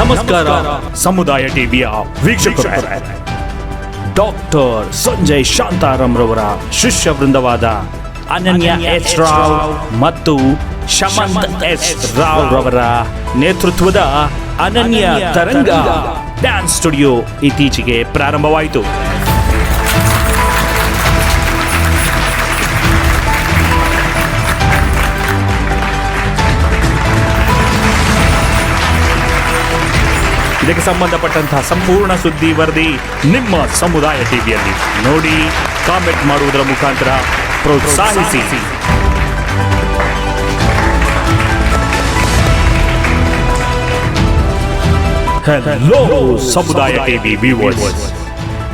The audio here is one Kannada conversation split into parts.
ನಮಸ್ಕಾರ. ಸಮುದಾಯ ಟಿವಿಯ ವೀಕ್ಷಕರೇ. ಡಾಕ್ಟರ್ ಸಂಜಯ್ ಶಾಂತಾರಾಮ್ ರವರ ಶಿಷ್ಯ ವೃಂದವಾದ ಅನನ್ಯ ಎಸ್ ರಾವ್ ಮತ್ತು ಶಮಂತ್ ಎಸ್ ರಾವ್ ರವರ ನೇತೃತ್ವದ ಅನನ್ಯ ತರಂಗ. ಡ್ಯಾನ್ಸ್ ಸ್ಟುಡಿಯೋ ಇತ್ತೀಚೆಗೆ ಪ್ರಾರಂಭವಾಯಿತು. ಇದಕ್ಕೆ ಸಂಬಂಧಪಟ್ಟಂತಹ ಸಂಪೂರ್ಣ ಸುದ್ದಿ ವರದಿ ನಿಮ್ಮ ಸಮುದಾಯ ಟಿವಿಯಲ್ಲಿ ನೋಡಿ ಕಾಮೆಂಟ್ ಮಾಡುವುದರ ಮುಖಾಂತರ ಪ್ರೋತ್ಸಾಹಿಸಿ Hello, Samudaya TV viewers.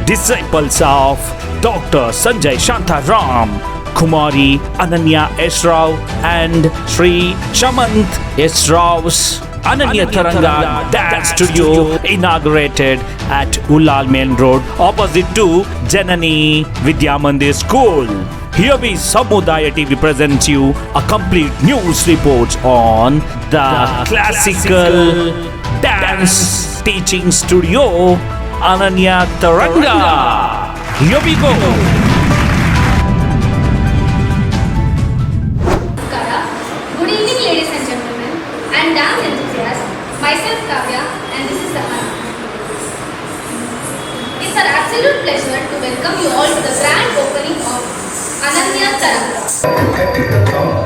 Disciples of Dr. Sanjay Shantaram, Kumari Ananya S. Rao, and Sri Shamant S. Rao's Ananya Taranga Dance Studio inaugurated at Ulal Main Road opposite to Janani Vidya Mandir School. Here we Samudaya TV presents you a complete news report on the, classical dance teaching studio Ananya Taranga. Here we go. Kavya, and this is Sahana. It's our absolute pleasure to welcome you all to the grand opening of Ananya Taranga.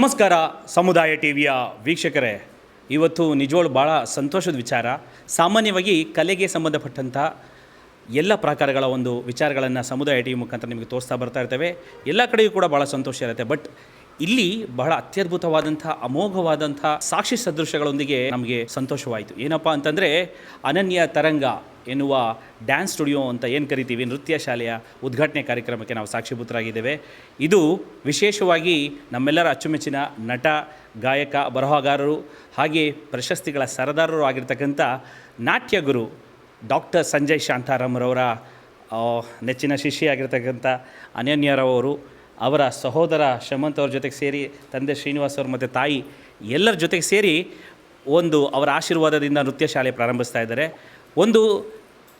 ನಮಸ್ಕಾರ ಸಮುದಾಯ ಟಿವಿಯ ವೀಕ್ಷಕರೇ. ಇವತ್ತು ನಿಜವಾಳು ಭಾಳ ಸಂತೋಷದ ವಿಚಾರ. ಸಾಮಾನ್ಯವಾಗಿ ಕಲೆಗೆ ಸಂಬಂಧಪಟ್ಟಂಥ ಎಲ್ಲ ಪ್ರಕಾರಗಳ ಒಂದು ವಿಚಾರಗಳನ್ನು ಸಮುದಾಯ ಟಿ ವಿ ಮುಖಾಂತರ ನಿಮಗೆ ತೋರಿಸ್ತಾ ಬರ್ತಾ ಇರ್ತೇವೆ. ಎಲ್ಲ ಕಡೆಯೂ ಕೂಡ ಭಾಳ ಸಂತೋಷ ಇರುತ್ತೆ. ಬಟ್ ಇಲ್ಲಿ ಬಹಳ ಅತ್ಯದ್ಭುತವಾದಂಥ, ಅಮೋಘವಾದಂಥ ಸಾಕ್ಷಿ ಸದೃಶಗಳೊಂದಿಗೆ ನಮಗೆ ಸಂತೋಷವಾಯಿತು. ಏನಪ್ಪ ಅಂತಂದರೆ, ಅನನ್ಯ ತರಂಗ ಎನ್ನುವ ಡ್ಯಾನ್ಸ್ ಸ್ಟುಡಿಯೋ ಅಂತ ಏನು ಕರಿತೀವಿ? ನೃತ್ಯ ಶಾಲೆಯ ಉದ್ಘಾಟನೆ ಕಾರ್ಯಕ್ರಮಕ್ಕೆ ನಾವು ಸಾಕ್ಷಿಭೂತರಾಗಿದ್ದೇವೆ. ಇದು ವಿಶೇಷವಾಗಿ ನಮ್ಮೆಲ್ಲರ ಅಚ್ಚುಮೆಚ್ಚಿನ ನಟ, ಗಾಯಕ, ಬರಹಗಾರರು, ಹಾಗೆ ಪ್ರಶಸ್ತಿಗಳ ಸರದಾರರು ಆಗಿರ್ತಕ್ಕಂಥ ನಾಟ್ಯ ಗುರು ಡಾಕ್ಟರ್ ಸಂಜಯ್ ಶಾಂತಾರಾಮ್ರವರ ನೆಚ್ಚಿನ ಶಿಷ್ಯ ಆಗಿರ್ತಕ್ಕಂಥ ಅನನ್ಯರವರು ಅವರ ಸಹೋದರ ಶಮಂತ್ ಅವ್ರ ಜೊತೆಗೆ ಸೇರಿ, ತಂದೆ ಶ್ರೀನಿವಾಸ್ ಅವ್ರ ಮತ್ತು ತಾಯಿ ಎಲ್ಲರ ಜೊತೆಗೆ ಸೇರಿ ಒಂದು ಅವರ ಆಶೀರ್ವಾದದಿಂದ ನೃತ್ಯ ಶಾಲೆ ಪ್ರಾರಂಭಿಸ್ತಾ ಇದ್ದಾರೆ. ಒಂದು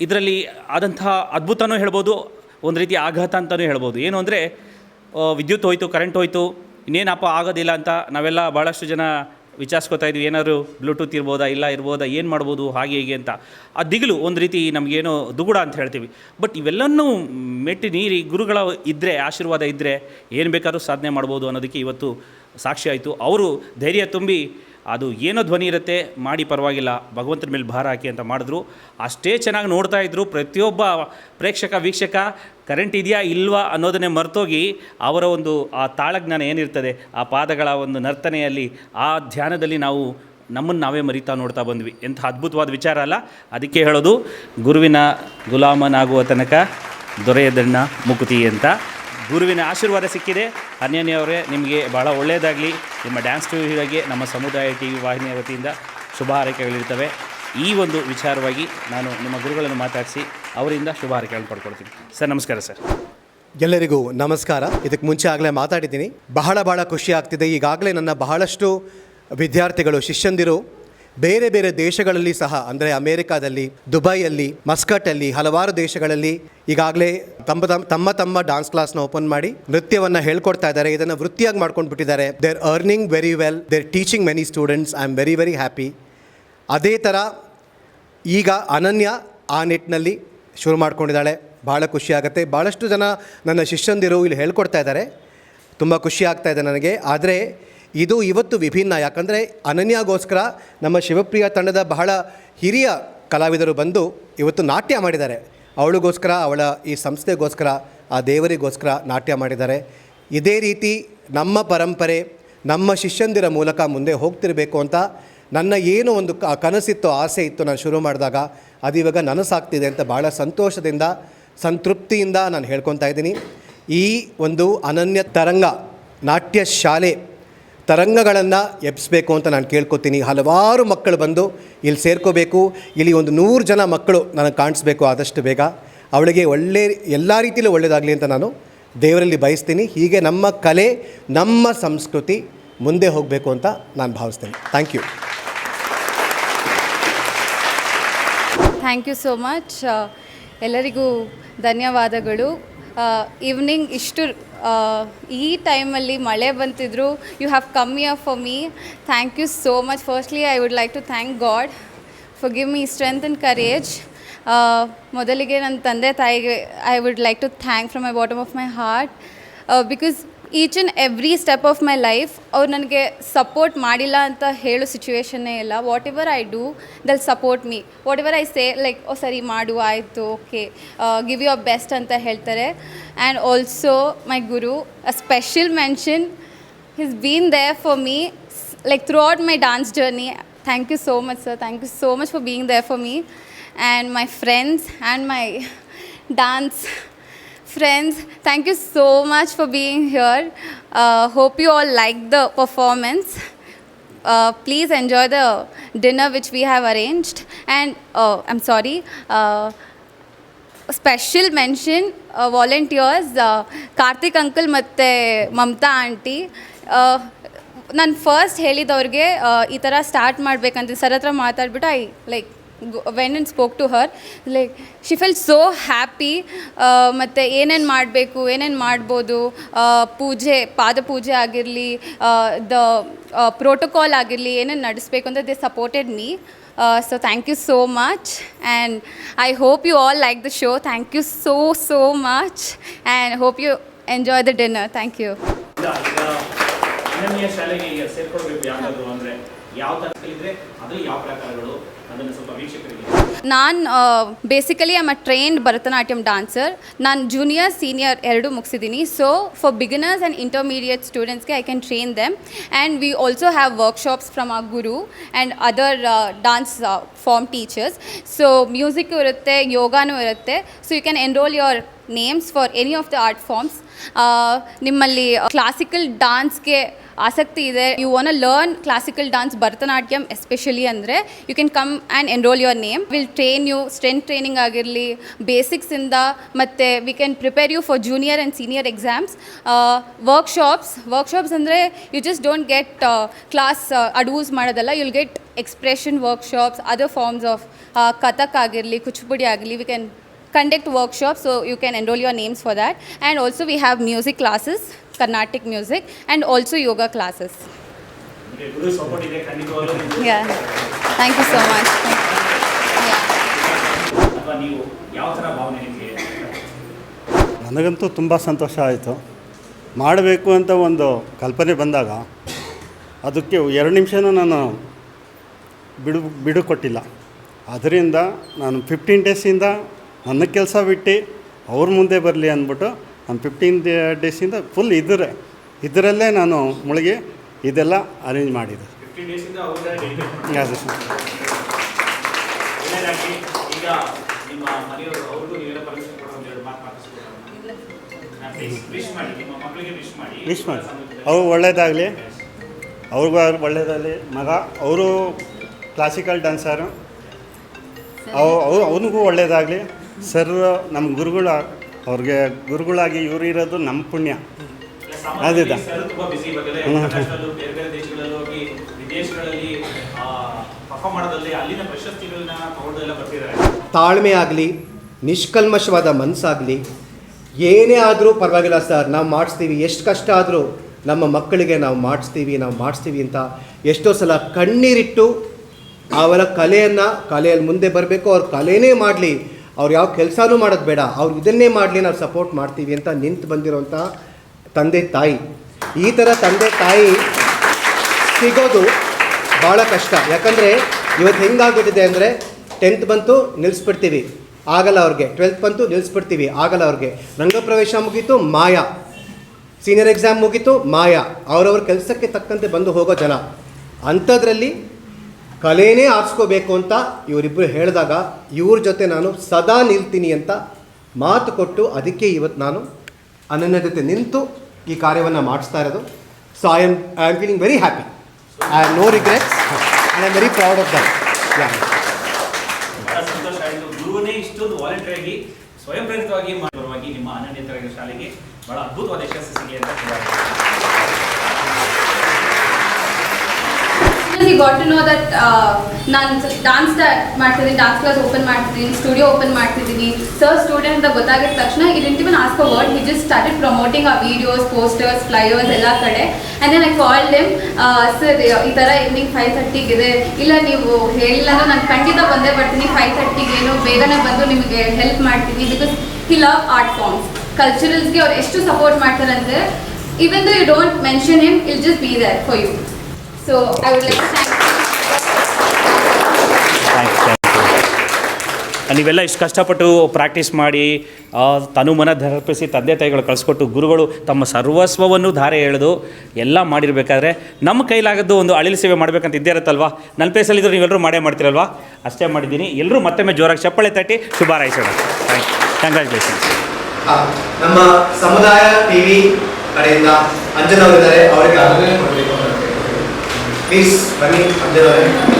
ಇದರಲ್ಲಿ ಆದಂತಹ ಅದ್ಭುತನೂ ಹೇಳ್ಬೋದು, ಒಂದು ರೀತಿ ಆಘಾತ ಅಂತಲೂ ಹೇಳ್ಬೋದು. ಏನು ಅಂದರೆ ವಿದ್ಯುತ್ ಹೋಯಿತು ಕರೆಂಟ್ ಹೋಯಿತು, ಇನ್ನೇನಪ್ಪ ಆಗೋದಿಲ್ಲ ಅಂತ ನಾವೆಲ್ಲ ಭಾಳಷ್ಟು ಜನ ವಿಚಾರಿಸ್ಕೊತಾ ಇದ್ವಿ. ಏನಾದ್ರು ಬ್ಲೂಟೂತ್ ಇರ್ಬೋದಾ, ಇಲ್ಲ ಇರ್ಬೋದಾ, ಏನು ಮಾಡ್ಬೋದು, ಹಾಗೆ ಹೀಗೆ ಅಂತ. ಆ ದಿಗಿಲು ಒಂದು ರೀತಿ ನಮಗೇನೋ ದುಗುಡ ಅಂತ ಹೇಳ್ತೀವಿ. ಬಟ್ ಇವೆಲ್ಲನೂ ಮೆಟ್ಟಿ ನೀರಿ ಗುರುಗಳ ಇದ್ದರೆ ಆಶೀರ್ವಾದ ಇದ್ದರೆ ಏನು ಬೇಕಾದರೂ ಸಾಧನೆ ಮಾಡ್ಬೋದು ಅನ್ನೋದಕ್ಕೆ ಇವತ್ತು ಸಾಕ್ಷಿ ಆಯಿತು. ಅವರು ಧೈರ್ಯ ತುಂಬಿ ಅದು ಏನೋ ಧ್ವನಿ ಇರುತ್ತೆ, ಮಾಡಿ ಪರವಾಗಿಲ್ಲ, ಭಗವಂತನ ಮೇಲೆ ಭಾರ ಹಾಕಿ ಅಂತ ಮಾಡಿದ್ರು. ಅಷ್ಟೇ ಚೆನ್ನಾಗಿ ನೋಡ್ತಾ ಇದ್ದರು ಪ್ರತಿಯೊಬ್ಬ ಪ್ರೇಕ್ಷಕ, ವೀಕ್ಷಕ ಕರೆಂಟ್ ಇದೆಯಾ ಇಲ್ವಾ ಅನ್ನೋದನ್ನೇ ಮರೆತೋಗಿ ಅವರ ಒಂದು ಆ ತಾಳಜ್ಞಾನ ಏನಿರ್ತದೆ, ಆ ಪಾದಗಳ ಒಂದು ನರ್ತನೆಯಲ್ಲಿ ಆ ಧ್ಯಾನದಲ್ಲಿ ನಾವು ನಮ್ಮನ್ನು ನಾವೇ ಮರಿತಾ ನೋಡ್ತಾ ಬಂದ್ವಿ. ಎಂಥ ಅದ್ಭುತವಾದ ವಿಚಾರ ಅಲ್ಲ. ಅದಕ್ಕೆ ಹೇಳೋದು, ಗುರುವಿನ ಗುಲಾಮನಾಗುವ ತನಕ ದೊರೆಯದಣ್ಣ ಮುಕುತಿ ಅಂತ. ಗುರುವಿನ ಆಶೀರ್ವಾದ ಸಿಕ್ಕಿದೆ. ಅನ್ಯನಿಯವರೇ ನಿಮಗೆ ಭಾಳ ಒಳ್ಳೆಯದಾಗಲಿ. ನಿಮ್ಮ ಡ್ಯಾನ್ಸ್ ಟೂಗೆ ನಮ್ಮ ಸಮುದಾಯ ಟಿ ವಿ ವಾಹಿನಿಯ ವತಿಯಿಂದ ಶುಭ ಹಾರೈಕೆಗಳಿರ್ತವೆ. ಈ ಒಂದು ವಿಚಾರವಾಗಿ ನಾನು ನಿಮ್ಮ ಗುರುಗಳನ್ನು ಮಾತಾಡಿಸಿ ಅವರಿಂದ ಶುಭ ಹಾರೈಕೆಗಳನ್ನು ಪಡ್ಕೊಳ್ತೀನಿ. ಸರ್, ನಮಸ್ಕಾರ ಸರ್. ಎಲ್ಲರಿಗೂ ನಮಸ್ಕಾರ. ಇದಕ್ಕೆ ಮುಂಚೆ ಆಗಲೇ ಮಾತಾಡಿದ್ದೀನಿ. ಬಹಳ ಬಹಳ ಖುಷಿ ಆಗ್ತಿದೆ. ಈಗಾಗಲೇ ನನ್ನ ಬಹಳಷ್ಟು ವಿದ್ಯಾರ್ಥಿಗಳು, ಶಿಷ್ಯಂದಿರು ಬೇರೆ ಬೇರೆ ದೇಶಗಳಲ್ಲಿ ಸಹ, ಅಂದರೆ ಅಮೇರಿಕಾದಲ್ಲಿ, ದುಬೈಯಲ್ಲಿ ಮಸ್ಕಟಲ್ಲಿ ಹಲವಾರು ದೇಶಗಳಲ್ಲಿ ಈಗಾಗಲೇ ತಮ್ಮ ತಮ್ಮ ತಮ್ಮ ಡಾನ್ಸ್ ಕ್ಲಾಸ್ನ ಓಪನ್ ಮಾಡಿ ನೃತ್ಯವನ್ನು ಹೇಳ್ಕೊಡ್ತಾ ಇದ್ದಾರೆ. ಇದನ್ನು ವೃತ್ತಿಯಾಗಿ ಮಾಡ್ಕೊಂಡು ಬಿಟ್ಟಿದ್ದಾರೆ they're earning very well they're teaching many students I am very very happy ಅದೇ ಥರ ಈಗ ಅನನ್ಯ ಆ ನಿಟ್ಟಿನಲ್ಲಿ ಶುರು ಮಾಡ್ಕೊಂಡಿದ್ದಾಳೆ. ಭಾಳ ಖುಷಿ ಆಗುತ್ತೆ. ಭಾಳಷ್ಟು ಜನ ನನ್ನ ಶಿಷ್ಯಂದಿರು ಇಲ್ಲಿ ಹೇಳ್ಕೊಡ್ತಾ ಇದ್ದಾರೆ. ತುಂಬ ಖುಷಿ ಆಗ್ತಾ ಇದೆ ನನಗೆ. ಆದರೆ ಇದು ಇವತ್ತು ವಿಭಿನ್ನ. ಯಾಕಂದರೆ ಅನನ್ಯಗೋಸ್ಕರ ನಮ್ಮ ಶಿವಪ್ರಿಯ ತಂಡದ ಬಹಳ ಹಿರಿಯ ಕಲಾವಿದರು ಬಂದು ಇವತ್ತು ನಾಟ್ಯ ಮಾಡಿದ್ದಾರೆ. ಅವಳಿಗೋಸ್ಕರ, ಅವಳ ಈ ಸಂಸ್ಥೆಗೋಸ್ಕರ, ಆ ದೇವರಿಗೋಸ್ಕರ ನಾಟ್ಯ ಮಾಡಿದ್ದಾರೆ. ಇದೇ ರೀತಿ ನಮ್ಮ ಪರಂಪರೆ, ನಮ್ಮ ಶಿಷ್ಯಂದಿರ ಮೂಲಕ ಮುಂದೆ ಹೋಗ್ತಿರಬೇಕು ಅಂತ ನನ್ನ ಏನು ಒಂದು ಕನಸಿತ್ತು, ಆಸೆ ಇತ್ತು ನಾನು ಶುರು ಮಾಡಿದಾಗ ಅದು ಇವಾಗ ನನಸಾಗ್ತಿದೆ ಅಂತ ಭಾಳ ಸಂತೋಷದಿಂದ, ಸಂತೃಪ್ತಿಯಿಂದ ನಾನು ಹೇಳ್ಕೊತಾ ಇದ್ದೀನಿ. ಈ ಒಂದು ಅನನ್ಯ ತರಂಗ, ನಾಟ್ಯ ಶಾಲೆ ತರಂಗಗಳನ್ನು ಎಬ್ಬಿಸಬೇಕು ಅಂತ ನಾನು ಕೇಳ್ಕೊತೀನಿ. ಹಲವಾರು ಮಕ್ಕಳು ಬಂದು ಇಲ್ಲಿ ಸೇರ್ಕೋಬೇಕು. ಇಲ್ಲಿ ಒಂದು ನೂರು ಜನ ಮಕ್ಕಳು ನನಗೆ ಕಾಣಿಸ್ಬೇಕು ಆದಷ್ಟು ಬೇಗ. ಅವಳಿಗೆ ಒಳ್ಳೆ, ಎಲ್ಲ ರೀತಿಯಲ್ಲೂ ಒಳ್ಳೆಯದಾಗಲಿ ಅಂತ ನಾನು ದೇವರಲ್ಲಿ ಬಯಸ್ತೀನಿ. ಹೀಗೆ ನಮ್ಮ ಕಲೆ, ನಮ್ಮ ಸಂಸ್ಕೃತಿ ಮುಂದೆ ಹೋಗಬೇಕು ಅಂತ ನಾನು ಭಾವಿಸ್ತೇನೆ. Thank you thank you so much. ಎಲ್ಲರಿಗೂ ಧನ್ಯವಾದಗಳು. ಈವ್ನಿಂಗ್ ಇಷ್ಟು ಈ ಟೈಮಲ್ಲಿ ಮಳೆ ಬಂತಿದ್ರು you have come here for me thank you so much firstly I would like to thank God for give me strength and courage ಮೊದಲಿಗೆ ನನ್ನ ತಂದೆ ತಾಯಿಗೆ I would like to thank from my bottom of my heart because each and every step of my life ಅವ್ರು ನನಗೆ ಸಪೋರ್ಟ್ ಮಾಡಿಲ್ಲ ಅಂತ ಹೇಳೋ ಸಿಚುವೇಶನ್ನೇ ಇಲ್ಲ. Whatever I do they'll support me whatever I say like oh, ಸರಿ, ಮಾಡು, ಆಯಿತು okay give you a best ಅಂತ ಹೇಳ್ತಾರೆ. And also my guru a special mention his been there for me like throughout my dance journey thank you so much sir thank you so much for being there for me and my friends and my dance friends thank you so much for being here uh, hope you all like the performance uh, please enjoy the dinner which we have arranged and oh i'm sorry uh, special mention volunteers Karthik uncle ಮತ್ತು ಮಮತಾ ಆಂಟಿ ನಾನು ಫಸ್ಟ್ ಹೇಳಿದವ್ರಿಗೆ ಈ ಥರ ಸ್ಟಾರ್ಟ್ ಮಾಡಬೇಕಂತ ಸರ್ ಹತ್ರ ಮಾತಾಡ್ಬಿಟ್ಟು I like when and spoke to her like she felt so happy ಮತ್ತು ಏನೇನು ಮಾಡಬೇಕು, ಏನೇನು ಮಾಡ್ಬೋದು ಪೂಜೆ, ಪಾದ ಪೂಜೆ ಆಗಿರಲಿ ದ ಪ್ರೋಟೋಕಾಲ್ ಆಗಿರಲಿ, ಏನೇನು ನಡೆಸ್ಬೇಕು ಅಂತ they supported me so thank you so much and I hope you all like the show thank you so so much and hope you enjoy the dinner thank you ಶಾಲೆಗೆ ಸೇರ್ಕೊಳ್ಬೇಕು ಅಂದ್ರೆ ಯಾವ ಥರ ಕಲಿದ್ರೆ ಅದರ ಯಾವ ಪ್ರಕಾರಗಳು ಅದನ್ನು ಸ್ವಲ್ಪ ವೀಕ್ಷಕರಿಗೆ ನಾನು basically am a trained Bharatanatyam dancer ನಾನು ಜೂನಿಯರ್ ಸೀನಿಯರ್ ಎರಡು ಮುಗಿಸಿದ್ದೀನಿ so for beginners and intermediate ಸ್ಟೂಡೆಂಟ್ಸ್ಗೆ I can train them and we also have workshops from a guru and other dance form teachers so music ಇರುತ್ತೆ ಯೋಗಾನೂ ಇರುತ್ತೆ. So you can enroll your names for any of the art forms ನಿಮ್ಮಲ್ಲಿ ಕ್ಲಾಸಿಕಲ್ ಡಾನ್ಸ್ಗೆ ಆಸಕ್ತಿ ಇದೆ. You want learn classical dance Bharatanatyam especially ಅಂದರೆ you can come and enroll your name will train you strength training ಆಗಿರಲಿ ಬೇಸಿಕ್ಸಿಂದ ಮತ್ತು we can prepare you for junior and senior exams workshops workshops ಅಂದರೆ you just don't get class ಅಡೂಸ್ ಮಾಡೋದಲ್ಲ. You'll get expression workshops other forms of Kathak ಆಗಿರಲಿ, ಕುಚಿಪುಡಿ ಆಗಲಿ we can conduct workshops, so you can enroll your names for that. And also we have music classes, carnatic music, and also yoga classes. ನಿಮಗೆ. ಯು ಭಾವನೆ ನಿಮಗೆ? ನನಗಂತೂ ತುಂಬ ಸಂತೋಷ ಆಯಿತು. ಮಾಡಬೇಕು ಅಂತ ಒಂದು ಕಲ್ಪನೆ ಬಂದಾಗ ಅದಕ್ಕೆ ಎರಡು ನಿಮಿಷನೂ ನಾನು ಬಿಡು ಬಿಡು ಕೊಟ್ಟಿಲ್ಲ ಅದರಿಂದ ನಾನು ಫಿಫ್ಟೀನ್ ಡೇಸಿಂದ ನನ್ನ ಕೆಲಸ ಬಿಟ್ಟು ಅವ್ರ ಮುಂದೆ ಬರಲಿ ಅಂದ್ಬಿಟ್ಟು ನಾನು ಫಿಫ್ಟೀನ್ ಡೇಸಿಂದ ಫುಲ್ ಇದ್ರೆ ಇದರಲ್ಲೇ ನಾನು ಮುಳುಗಿ ಇದೆಲ್ಲ ಅರೇಂಜ್ ಮಾಡಿದೆ ವಿಶ್ ಮಾಡಿ ಅವ್ರು ಒಳ್ಳೇದಾಗಲಿ. ಅವ್ರಿಗೂ ಒಳ್ಳೇದಾಗಲಿ. ಮಗ ಅವರು ಕ್ಲಾಸಿಕಲ್ ಡ್ಯಾನ್ಸರು ಅವು ಅವ್ರು ಅವನಿಗೂ ಒಳ್ಳೇದಾಗಲಿ. ಸರ್ ನಮ್ಮ ಗುರುಗಳ ಅವ್ರಿಗೆ ಗುರುಗಳಾಗಿ ಇವರು ಇರೋದು ನಮ್ಮ ಪುಣ್ಯ. ಸರ್ ತುಂಬಾ ಬಿಸಿ ಇವಾಗೆಲ್ಲ ಹ್ಮ್. international, ಬೇರೆ ಬೇರೆ ದೇಶಗಳಲ್ಲಿ ಹೋಗಿ ವಿದೇಶಗಳಲ್ಲಿ ಪರ್ಫಾರ್ಮ್ ಮಾಡೋದಲ್ಲಿ ಅಲ್ಲಿನ ಪ್ರಶಸ್ತಿಗಳನ್ನ ತಗೊಂಡೆಲ್ಲ ಬರ್ತಿದ್ದಾರೆ ತಾಳ್ಮೆ ಆಗಲಿ ನಿಷ್ಕಲ್ಮಶವಾದ ಮನಸ್ಸಾಗಲಿ ಏನೇ ಆದರೂ ಪರವಾಗಿಲ್ಲ ಸರ್ ನಾವು ಮಾಡಿಸ್ತೀವಿ ಎಷ್ಟು ಕಷ್ಟ ಆದರೂ ನಮ್ಮ ಮಕ್ಕಳಿಗೆ ನಾವು ಮಾಡಿಸ್ತೀವಿ ನಾವು ಮಾಡಿಸ್ತೀವಿ ಅಂತ ಎಷ್ಟೋ ಸಲ ಕಣ್ಣೀರಿಟ್ಟು ಅವರ ಕಲೆಯನ್ನು ಕಲೆಯಲ್ಲಿ ಮುಂದೆ ಬರಬೇಕು ಅವ್ರ ಕಲೆಯೇ ಮಾಡಲಿ ಅವ್ರು ಯಾವ ಕೆಲಸನೂ ಮಾಡೋದು ಬೇಡ ಅವ್ರು ಇದನ್ನೇ ಮಾಡಲಿ ನಾವು ಸಪೋರ್ಟ್ ಮಾಡ್ತೀವಿ ಅಂತ ನಿಂತು ಬಂದಿರೋಂಥ ತಂದೆ ತಾಯಿ. ಈ ಥರ ತಂದೆ ತಾಯಿ ಸಿಗೋದು ಭಾಳ ಕಷ್ಟ. ಯಾಕಂದರೆ ಇವತ್ತು ಹೆಂಗಾಗ್ಬಿಟ್ಟಿದೆ ಅಂದರೆ ಟೆಂತ್ ಬಂತು ನಿಲ್ಲಿಸ್ಬಿಡ್ತೀವಿ ಆಗಲ್ಲ ಅವ್ರಿಗೆ. ಟ್ವೆಲ್ತ್ ಬಂತು ನಿಲ್ಲಿಸ್ಬಿಡ್ತೀವಿ ಆಗಲ್ಲ ಅವ್ರಿಗೆ. ರಂಗಪ್ರವೇಶ ಮುಗೀತು, ಮಾಯಾ. ಸೀನಿಯರ್ ಎಕ್ಸಾಮ್ ಮುಗೀತು, ಮಾಯಾ. ಅವರವ್ರ ಕೆಲಸಕ್ಕೆ ತಕ್ಕಂತೆ ಬಂದು ಹೋಗೋ ಜನ. ಅಂಥದ್ರಲ್ಲಿ ಕಲೆಯೇ ಆರಿಸ್ಕೋಬೇಕು ಅಂತ ಇವರಿಬ್ಬರು ಹೇಳಿದಾಗ ಇವ್ರ ಜೊತೆ ನಾನು ಸದಾ ನಿಲ್ತೀನಿ ಅಂತ ಮಾತು ಕೊಟ್ಟು ಅದಕ್ಕೆ ಇವತ್ತು ನಾನು ಅನನ್ಯ ಜೊತೆ ನಿಂತು ಈ ಕಾರ್ಯವನ್ನು ಮಾಡಿಸ್ತಾ ಇರೋದು. So I am I am feeling very happy I am no regrets I am very proud of that yeah ಬಹಳ ಸಂತೋಷ ಆಯಿತು. ಗುರುವೇ ಇಷ್ಟೊಂದು ವಾಲಂಟಿಯರ್ ಸ್ವಯಂ ಮಾಡುವಾಗಿ ನಿಮ್ಮ ಅನನ್ಯ ಶಾಲೆಗೆ ಬಹಳ ಅದ್ಭುತವಾದ ಯಶಸ್ಸು ಸಿಗಲಿ ಅಂತ. He got to know that ನಾನು ಡಾನ್ಸ್ ಮಾಡ್ತಿದ್ದೀನಿ ಡಾನ್ಸ್ ಕ್ಲಾಸ್ ಓಪನ್ ಮಾಡ್ತಿದ್ದೀನಿ ಸ್ಟುಡಿಯೋ ಓಪನ್ ಮಾಡ್ತಿದ್ದೀನಿ. ಸರ್ ಸ್ಟೂಡೆಂಟ್ ಅಂತ ಗೊತ್ತಾಗಿದ ತಕ್ಷಣ ಈ didn't even ask word he just started promoting a videos posters flyers ಎಲ್ಲ ಕಡೆ. And then I call them sir ಈ ಥರ ಇವ್ನಿಂಗ್ ಫೈವ್ ಥರ್ಟಿಗಿದೆ ಇಲ್ಲ ನೀವು ಹೇಳಿಲ್ಲ ಅಂದ್ರೆ ನಾನು ಖಂಡಿತ ಬಂದೇ ಬರ್ತೀನಿ. ಫೈವ್ ಥರ್ಟಿಗೆ ಏನು ಬೇಗನೆ ಬಂದು ನಿಮಗೆ ಹೆಲ್ಪ್ ಮಾಡ್ತೀನಿ because he love art forms ಕಲ್ಚರಲ್ಸ್ಗೆ ಅವ್ರು ಎಷ್ಟು ಸಪೋರ್ಟ್ ಮಾಡ್ತಾರೆ ಅಂದರೆ even though you don't mention him, he'll just be there for. So I would like to thank ನೀವೆಲ್ಲ ಇಷ್ಟು ಕಷ್ಟಪಟ್ಟು ಪ್ರಾಕ್ಟೀಸ್ ಮಾಡಿ ತನುಮನ ತನು ಮನ ಧರ್ಪಿಸಿ ತಂದೆ ತಾಯಿಗಳು ಕಳಿಸ್ಕೊಟ್ಟು ಗುರುಗಳು ತಮ್ಮ ಸರ್ವಸ್ವವನ್ನು ಧಾರೆ ಎಳೆದು ಎಲ್ಲ ಮಾಡಿರಬೇಕಾದ್ರೆ ನಮ್ಮ ಕೈಲಾಗದ್ದು ಒಂದು ಅಳಿಲು ಸೇವೆ ಮಾಡಬೇಕಂತ ಇದ್ದೇ ಇರುತ್ತಲ್ವಾ? ನನ್ನ ಪ್ಲೇಸಲ್ಲಿದ್ದರೂ ನೀವೆಲ್ಲರೂ ಮಾಡೇ ಮಾಡ್ತೀರಲ್ವಾ? ಅಷ್ಟೇ ಮಾಡಿದ್ದೀನಿ. ಎಲ್ಲರೂ ಮತ್ತೊಮ್ಮೆ ಜೋರಾಗಿ ಚಪ್ಪಳೆ ತಟ್ಟಿ ಶುಭ ಹಾರೈಸೋಣ ಥ್ಯಾಂಕ್ ಕಂಗ್ರ್ಯಾಚುಲೇಷನ್ಸ್ ನಮ್ಮ ಸಮುದಾಯ ಟಿವಿ ಕಡೆಯಿಂದ ಅಂಜನ್ ಅವರಿದ್ದಾರೆ ಅವರಿಗೆ Please, Mani Abdul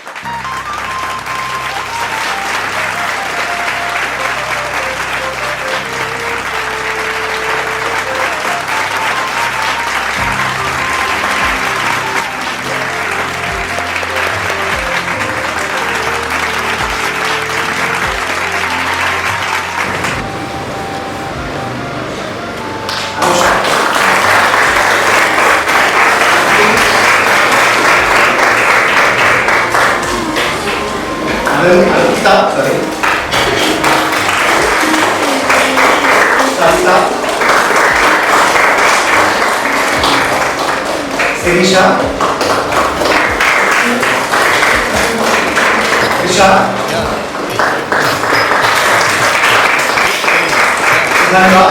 題は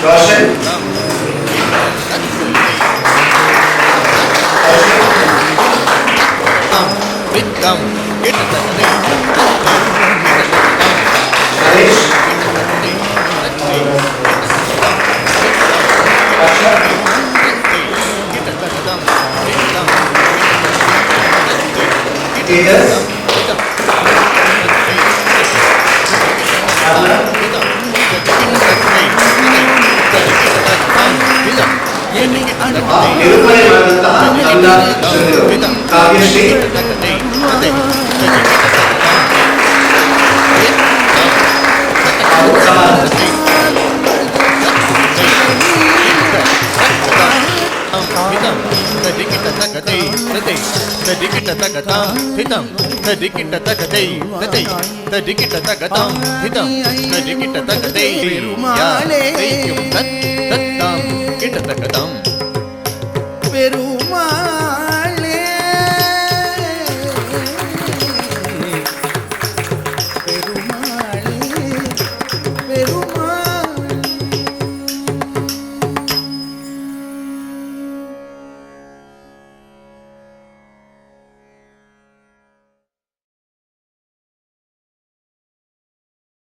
答えは தடிக்கிட்டதகதாம் ஹிதம் தடிக்கிட்டதகதை ததை தடிக்கிட்டதகதாம் ஹிதம் தடிக்கிட்டதகதை பெருமாளே தத்தாம் கிட்டதகதாம் பெருமாள்